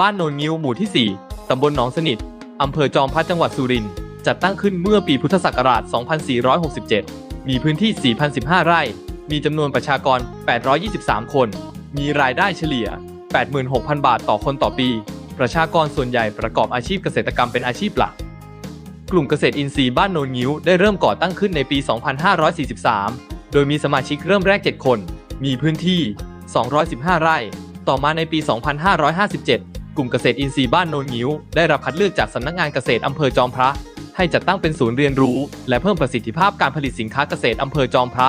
บ้านโนนงิ้วหมู่ที่ 4 ตำบลหนองสนิท อำเภอจอมพระจังหวัดสุรินทร์ จัดตั้งขึ้นเมื่อปีพุทธศักราช 2467 มีพื้นที่ 4,015 ไร่ มีจำนวนประชากร 823 คน มีรายได้เฉลี่ย 86,000 บาทต่อคนต่อปี ประชากรส่วนใหญ่ประกอบอาชีพเกษตรกรรมเป็นอาชีพหลัก กลุ่มเกษตรอินทรีย์บ้านโนนงิ้วได้เริ่มก่อตั้งขึ้นในปี 2543 โดยมีสมาชิกเริ่มแรก 7 คน มีพื้นที่ 215 ไร่ ต่อมาในปี 2557 กลุ่มเกษตรอินทรีย์บ้านโนนงิ้ว ได้รับคัดเลือกจากสำนักงานเกษตรอำเภอจอมพระ ให้จัดตั้งเป็นศูนย์เรียนรู้ และเพิ่มประสิทธิภาพการผลิตสินค้าเกษตรอำเภอจอมพระ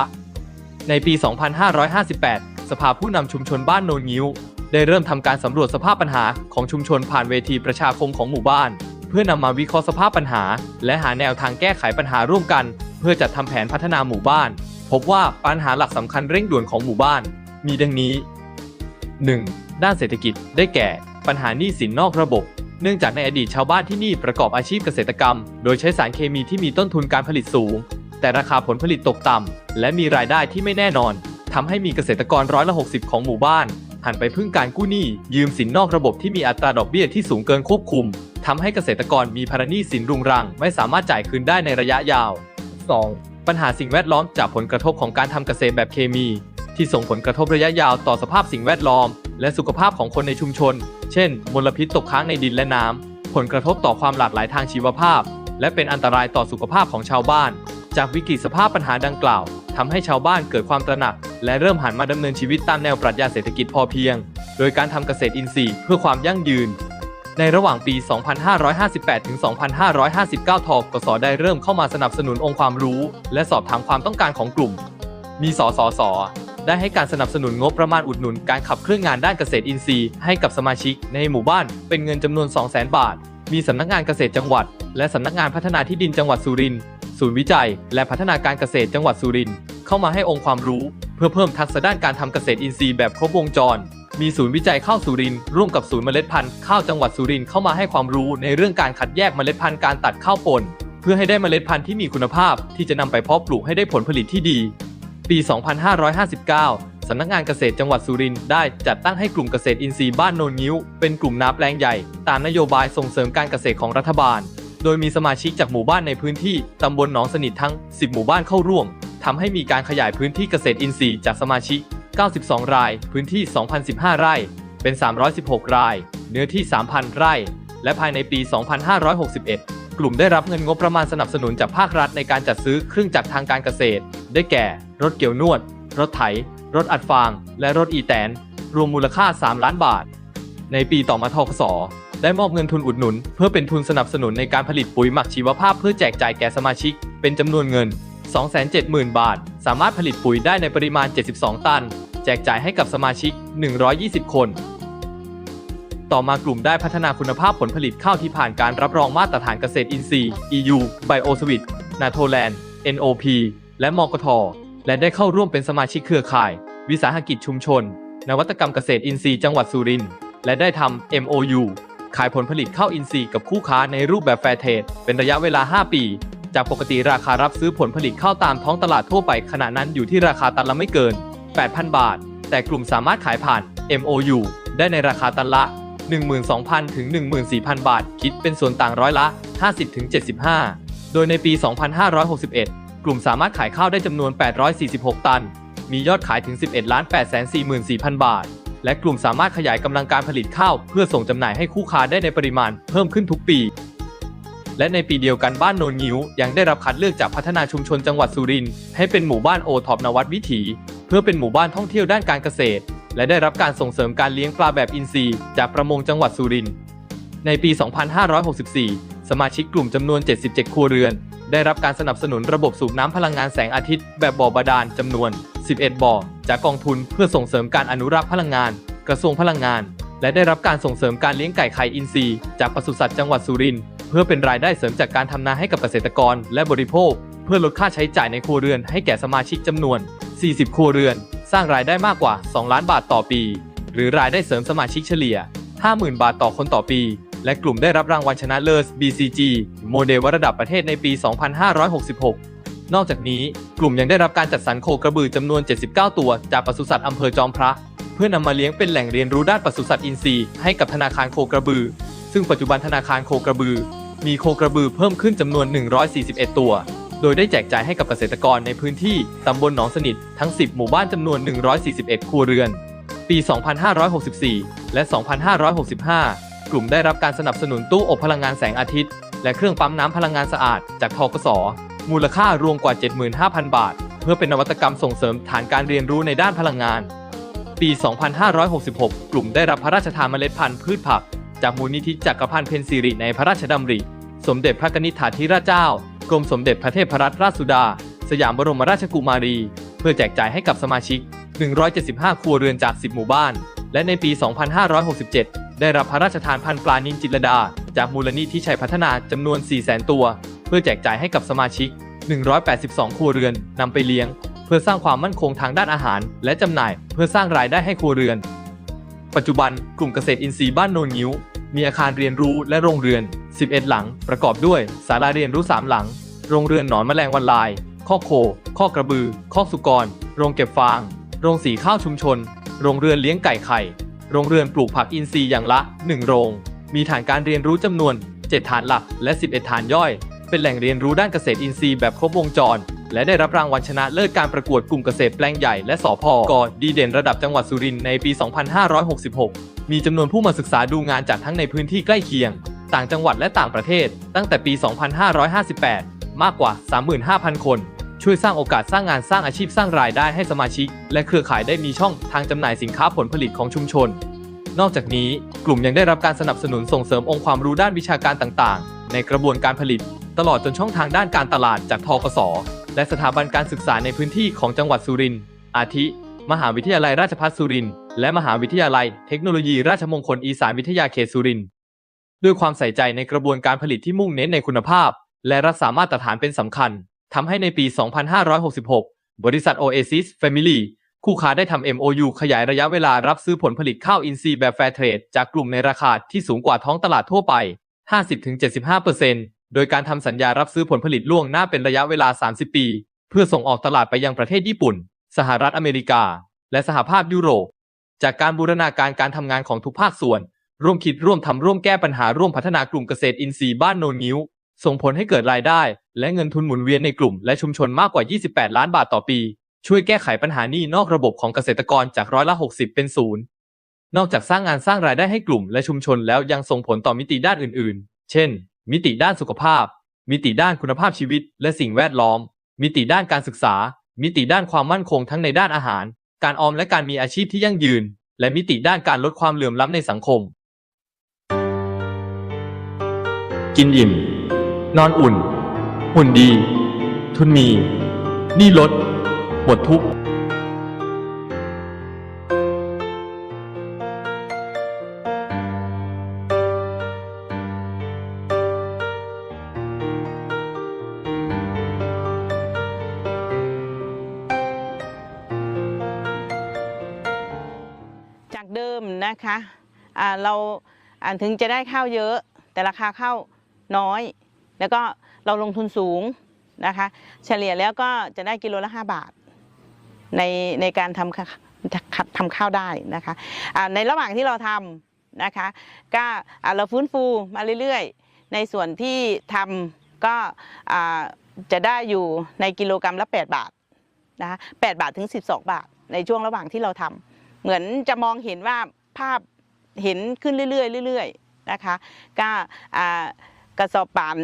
ในปี 2558 สภาผู้นำชุมชนบ้านโนนงิ้ว ได้เริ่มทำการสำรวจสภาพปัญหาของชุมชนผ่านเวทีประชาคมของหมู่บ้าน เพื่อนำมาวิเคราะห์สภาพปัญหา และหาแนวทางแก้ไขปัญหาร่วมกัน เพื่อจัดทำแผนพัฒนาหมู่บ้าน พบว่าปัญหาหลักสำคัญเร่งด่วนของหมู่บ้าน มีดังนี้ 1. ด้านเศรษฐกิจได้แก่ ปัญหาหนี้สินนอกระบบ เนื่องจากในอดีตชาวบ้านที่นี่ประกอบอาชีพเกษตรกรรม โดยใช้สารเคมีที่มีต้นทุนการผลิตสูง แต่ราคาผลผลิตตกต่ำและมีรายได้ที่ไม่แน่นอนทำให้มีเกษตรกรร้อยละ60 ของหมู่บ้าน หันไปพึ่งการกู้หนี้ยืมสินนอกระบบที่มีอัตราดอกเบี้ยที่สูงเกินควบคุมทำให้เกษตรกรมีภาระหนี้สินรุงรัง ไม่สามารถจ่ายคืนได้ในระยะยาว 2. ปัญหาสิ่งแวดล้อมจากผลกระทบของการทำเกษตรแบบเคมี ที่ส่งผลกระทบระยะยาวต่อสภาพสิ่งแวดล้อม และสุขภาพของคนในชุมชน เช่น มลพิษตกค้างในดินและน้ำผลกระทบต่อความหลากหลายทางชีวภาพ และเป็นอันตรายต่อสุขภาพของชาวบ้าน จากวิกฤตสภาพปัญหาดังกล่าวทำให้ชาวบ้านเกิดความตระหนัก และเริ่มหันมาดำเนินชีวิตตามแนวปรัชญาเศรษฐกิจพอเพียง โดยการทำเกษตรอินทรีย์เพื่อความยั่งยืนในระหว่างปี 2558 ถึง 2559 ทกสได้เริ่มเข้ามาสนับสนุนองค์ความรู้ และสอบถามความต้องการของกลุ่ม มีสสส ได้ให้การสนับสนุนงบประมาณอุดหนุนการขับเคลื่อนงานด้านเกษตรอินทรีย์ ให้กับสมาชิกในหมู่บ้านเป็นเงินจำนวน 200,000 บาท มีสำนักงานเกษตรจังหวัด และสำนักงานพัฒนาที่ดินจังหวัดสุรินทร์ศูนย์วิจัย และพัฒนาการเกษตรจังหวัดสุรินทร์เข้ามาให้องค์ความรู้ เพื่อเพิ่มทักษะด้านการทำเกษตรอินทรีย์แบบครบวงจร มีศูนย์วิจัยข้าวสุรินทร์ร่วมกับศูนย์เมล็ดพันธุ์ข้าวจังหวัดสุรินทร์เข้ามาให้ความรู้ในเรื่องการคัดแยกเมล็ดพันธุ์การตัดข้าวป่นเพื่อให้ได้เมล็ดพันธุ์ที่มีคุณภาพที่จะนำไปเพาะปลูกให้ได้ผลผลิตที่ดี ปี 2559 สำนักงานเกษตรจังหวัดสุรินทร์ได้จัดตั้งให้กลุ่มเกษตรอินทรีย์บ้านโนนงิ้ว เป็นกลุ่มนาแปลงใหญ่ ตามนโยบายส่งเสริมการเกษตรของรัฐบาล โดยมีสมาชิกจากหมู่บ้านในพื้นที่ ตำบลหนองสนิททั้ง 10 หมู่บ้านเข้าร่วม ทำให้มีการขยายพื้นที่เกษตรอินทรีย์จากสมาชิก 92 ราย พื้นที่ 2,015 ไร่ เป็น 316 ราย เนื้อที่ 3,000 ไร่ และภายในปี 2561 กลุ่มได้รับเงินงบประมาณสนับสนุนจากภาครัฐในการจัดซื้อเครื่องจักรทางการเกษตร ได้แก่ รถเกี่ยวนวด รถไถ รถอัดฟาง และรถอีแตน รวมมูลค่า 3 ล้านบาท ในปีต่อมาทกสได้มอบเงินทุนอุดหนุน เพื่อเป็นทุนสนับสนุนในการผลิตปุ๋ยหมักชีวภาพเพื่อแจกจ่ายแก่สมาชิก เป็นจำนวนเงิน 270,000 บาท สามารถผลิตปุ๋ยได้ในปริมาณ 72 ตัน แจกจ่ายให้กับสมาชิก 120 คน ต่อมากลุ่มได้พัฒนาคุณภาพผลผลิตข้าวที่ผ่านการรับรองมาตรฐานเกษตรอินทรีย์ EU Bioswit นาโทแลนด์ NOP และมกท และได้เข้าร่วมเป็นสมาชิกเครือข่าย วิสาหกิจชุมชน นวัตกรรมเกษตรอินทรีย์จังหวัดสุรินทร์และได้ทำ MOU ขายผลผลิตข้าวอินทรีย์กับคู่ค้าในรูปแบบแฟร์เทรดเป็นระยะเวลา 5 ปี จากปกติราคารับซื้อผลผลิตข้าวตามท้องตลาดทั่วไปขณะนั้นอยู่ที่ราคาตันละไม่เกิน 8,000 บาท แต่กลุ่มสามารถขายผ่าน MOU ได้ในราคาตันละ 12,000 ถึง 14,000 บาท คิดเป็นส่วนต่างร้อยละ 50ถึง75 โดยในปี 2561 กลุ่มสามารถขายข้าวได้จำนวน 846 ตัน มียอดขายถึง 11 ล้าน844,000 บาท และกลุ่มสามารถขยายกำลังการผลิตข้าว เพื่อส่งจำหน่ายให้คู่ค้าได้ในปริมาณเพิ่มขึ้นทุกปี และในปีเดียวกันบ้านโนนงิ้ว ยังได้รับคัดเลือกจากพัฒนาชุมชนจังหวัดสุรินทร์ให้เป็นหมู่บ้านโอท็อปนวัดวิถี เพื่อเป็นหมู่บ้านท่องเที่ยวด้านการเกษตร และได้รับการส่งเสริมการเลี้ยงปลาแบบอินทรีย์ จากประมงจังหวัดสุรินทร์ในปี 2564 สมาชิกกลุ่มจำนวน 77 ครัวเรือน ได้รับการสนับสนุนระบบสูบน้ำพลังงานแสงอาทิตย์แบบบ่อบาดาลจำนวน 11 บ่อ จากกองทุนเพื่อส่งเสริมการอนุรักษ์พลังงาน กระทรวงพลังงาน และได้รับการส่งเสริมการเลี้ยงไก่ไข่อินทรีย์ จากปศุสัตว์จังหวัดสุรินทร์เพื่อเป็นรายได้เสริมจากการทำนาให้กับเกษตรกร และบริโภค เพื่อลดค่าใช้จ่ายในครัวเรือนให้แก่สมาชิกจำนวน 40 ครัวเรือน สร้างรายได้มากกว่า 2 ล้านบาทต่อปี หรือรายได้เสริมสมาชิกเฉลี่ย 50,000 บาทต่อคนต่อปี และกลุ่มได้รับรางวัลชนะเลิศ BCG โมเดลระดับประเทศในปี 2566 นอกจากนี้กลุ่มยังได้รับการจัดสรรโคกระบือจำนวน 79 ตัว จากปศุสัตว์อำเภอจอมพระ เพื่อนำมาเลี้ยงเป็นแหล่งเรียนรู้ด้านปศุสัตว์อินทรีย์ให้กับธนาคารโคกระบือ ซึ่งปัจจุบันธนาคารโคกระบือ มีโคกระบือเพิ่มขึ้นจำนวน 141 ตัว โดยได้แจกจ่ายให้กับเกษตรกรในพื้นที่ตำบลหนองสนิททั้ง 10 หมู่บ้านจำนวน 141 ครัวเรือน ปี 2564 และ 2565 กลุ่มได้รับการสนับสนุนตู้อบพลังงานแสงอาทิตย์ และเครื่องปั๊มน้ำพลังงานสะอาด จากทกส มูลค่ารวมกว่า 75,000 บาท เพื่อเป็นนวัตกรรมส่งเสริมฐานการเรียนรู้ในด้านพลังงาน ปี 2566 กลุ่มได้รับพระราชทานเมล็ดพันธุ์พืชผัก จากมูลนิธิจักรพันธ์เพนซิริในพระราชดำริ สมเด็จพระนิษฐาธิราชเจ้า กรมสมเด็จพระเทพรัตนราชสุดา สยามบรมราชกุมารี เพื่อแจกจ่ายให้กับสมาชิก 175 ครัวเรือนจาก 10 หมู่บ้าน และในปี 2567 ได้รับพระราชทานพันธุ์ปลานินจิตรดา จากมูลนิธิชัยพัฒนาจำนวน 400,000 ตัว เพื่อแจกจ่ายให้กับสมาชิก 182 ครัวเรือนนำไปเลี้ยง เพื่อสร้างความมั่นคงทางด้านอาหาร และจำหน่าย เพื่อสร้างรายได้ให้ครัวเรือน ปัจจุบันกลุ่มเกษตรอินทรีย์บ้านโนนงิ้ว มีอาคารเรียนรู้และโรงเรือน 11 หลัง ประกอบด้วยศาลาเรียนรู้ 3 หลัง โรงเรือนหนอนแมลงวันลายข้อโคข้อกระบือข้อสุกร โรงเก็บฟาง โรงสีข้าวชุมชน โรงเรือนเลี้ยงไก่ไข่ โรงเรือนปลูกผักอินทรีย์อย่างละ 1 โรง มีฐานการเรียนรู้จำนวน 7 ฐานหลักและ 11 ฐานย่อย เป็นแหล่งเรียนรู้ด้านเกษตรอินทรีย์แบบครบวงจร และได้รับรางวัลชนะเลิศการประกวดกลุ่มเกษตรแปลงใหญ่และสอพอกดีเด่นระดับจังหวัดสุรินทร์ในปี 2566 มีจำนวนผู้มาศึกษาดูงานจากทั้งในพื้นที่ใกล้เคียง ต่างจังหวัดและต่างประเทศ ตั้งแต่ปี 2558 มากกว่า 35,000 คน ช่วยสร้างโอกาสสร้างงานสร้างอาชีพสร้างรายได้ให้สมาชิก และเครือข่ายได้มีช่องทางจำหน่ายสินค้าผลผลิตของชุมชน นอกจากนี้กลุ่มยังได้รับการสนับสนุนส่งเสริมองค์ความรู้ด้านวิชาการต่าง ๆ ในกระบวนการผลิต ตลอดจนช่องทางด้านการตลาดจากทกส และสถาบันการศึกษาในพื้นที่ของจังหวัดสุรินทร์ อาทิ มหาวิทยาลัยราชภัฏสุรินทร์ และมหาวิทยาลัยเทคโนโลยีราชมงคลอีสานวิทยาเขตสุรินทร์ ด้วยความใส่ใจในกระบวนการผลิตที่มุ่งเน้นในคุณภาพ และรักษามาตรฐานเป็นสำคัญ ทำให้ในปี 2566 บริษัท Oasis Family คู่ค้าได้ทำ MOU ขยายระยะเวลารับซื้อผลผลิตข้าวอินทรีย์แบบแฟร์เทรดจากกลุ่มในราคาที่สูงกว่าท้องตลาดทั่วไป 50-75% โดยการทำสัญญารับซื้อผลผลิตล่วงหน้าเป็นระยะเวลา 30 ปี เพื่อส่งออกตลาดไปยังประเทศญี่ปุ่น สหรัฐอเมริกา และสหภาพยุโรป จากการบูรณาการการทำงานของทุกภาคส่วน ร่วมคิดร่วมทำร่วมแก้ปัญหาร่วมพัฒนากลุ่มเกษตรอินทรีย์บ้านโนนิ้ว ส่งผลให้เกิดรายได้ และเงินทุนหมุนเวียนในกลุ่มและชุมชนมากกว่า 28 ล้านบาทต่อปี ช่วยแก้ไขปัญหาหนี้นอกระบบของเกษตรกรจากร้อยละ 60 เป็นศูนย์นอกจากสร้างงานสร้างรายได้ให้กลุ่มและชุมชนแล้วยังส่งผลต่อมิติด้านอื่น ๆ เช่น มิติด้านสุขภาพ มิติด้านคุณภาพชีวิต และสิ่งแวดล้อม มิติด้านการศึกษา มิติด้านความมั่นคงทั้งในด้านอาหาร การออมและการมีอาชีพที่ยั่งยืน และมิติด้านการลดความเหลื่อมล้ำในสังคม กินอิ่ม นอนอุ่น หุ่นดี ทุนมี นี่ลด หมดทุกข์ นะคะอ่าเราอ่าถึงจะได้ข้าวเยอะ แต่ราคาข้าวน้อย แล้วก็เราลงทุนสูงนะคะ เฉลี่ยแล้วก็จะได้กิโลละ 5 บาท ในในการทำข้าทำข้าวได้นะคะอ่าในระหว่างที่เราทำนะคะก็เราฟื้นฟูมาเรื่อยๆ ในส่วนที่ทำก็จะได้อยู่ในกิโลกรัมละ 8 บาทนะคะ8บาทถึง 12 บาท ในช่วงระหว่างที่เราทำเหมือนจะมองเห็นว่า ภาพเห็นขึ้นเรื่อยๆเรื่อยๆนะคะก็กระสอบป่าน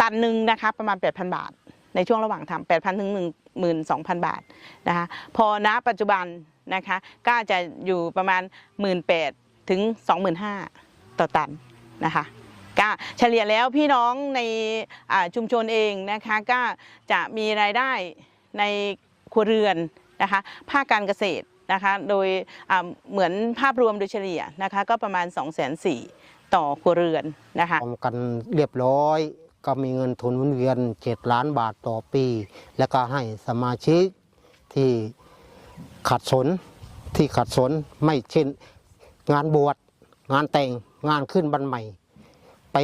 ตันหนึ่งนะคะประมาณ 8,000 บาท ในช่วงระหว่างทำ8,000ถึง12,000 บาทนะคะพอณปัจจุบันนะคะก็จะอยู่ประมาณ 18,000ถึง25,000 ต่อตันนะคะก็เฉลี่ยแล้วพี่น้องในชุมชนเองนะคะก็จะมีรายได้ในครัวเรือนนะคะภาคการเกษตร นะคะโดยเหมือนภาพรวมโดยเฉลี่ยนะคะก็ประมาณ 2 4 0 0 0 0ต่อครัวเรือนนะคะทำกันเรียบร้อย ก็มีเงินทุนหมุนเวียน 7 ล้านบาทต่อปี แล้วก็ให้สมาชิกที่ขัดสนที่ขัดสนไม่เช่นงานบวชงานแต่งงานขึ้นบันใหม่ ไป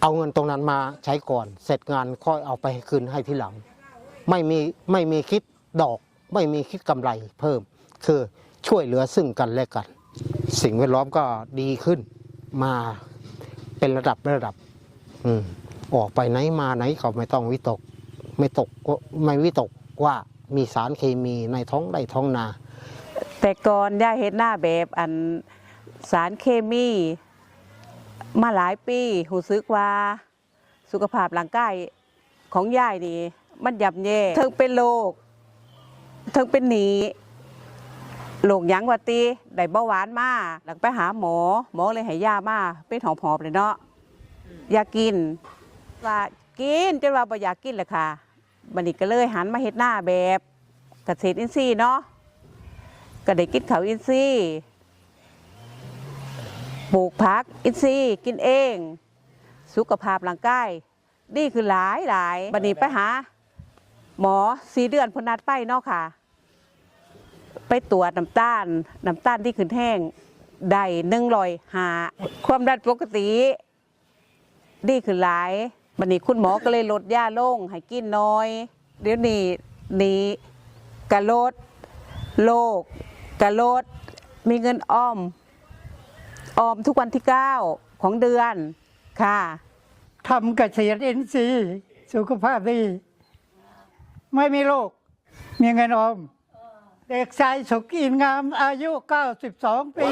เอาเงินตรงนั้นมาใช้ก่อน เสร็จงานค่อยเอาไปคืนให้ทีหลัง ไม่มีไม่มีคิดดอก ไม่มีคิดกำไรเพิ่ม คือช่วยเหลือซึ่งกันและกัน สิ่งแวดล้อมก็ดีขึ้นมาเป็นระดับระดับ อืมออกไปไหนมาไหนก็ไม่ต้องวิตก ไม่ตกก็ไม่วิตกว่ามีสารเคมีในท้องไร่ท้องนา แต่ก่อนย่าเฮ็ดหน้าแบบอันสารเคมี มาหลายปีหูซึกว่าสุขภาพร่างกายของยายนี่มันยับแย่เทิงเป็นโรค เทิงเป็นหนีโรคหยังว่าติได้เบาหวานมาหลังไปหาหมอ หมอเลยให้ยามาเป็นหอบๆเลยเนาะอยากกิน ว่ากินจนว่าบ่อยากกินเลยค่ะบันี้ก็เลยหันมาเฮ็ดหน้าแบบเกษตรอินทรีย์เนาะก็ได้กินข้าวอินทรีย์ปลูกผักอินทรีย์กินเอง สุขภาพร่างกายดีคือหลายหลายบัดนี้ไปหา หมอสีเดือนพนนัดไปเนาะค่ะ ไปตรวจน้ำตาลน้ำตาลที่ขึ้นแห้งได้หนึ่งรอยหาความดันปกติ ดีคือหลายบัดนี้คุณหมอก็เลยลดยาลงให้กินน้อย เดี๋ยวนี้นี้กระลดโลกกระลดมีเงินออมออมทุกวันที่ 9 ของเดือนค่ะทำเกษตรอินทรีย์สุขภาพดี ไม่มีโรคมีเงินออม เด็กชายสุขอินงามอายุ 92 ปี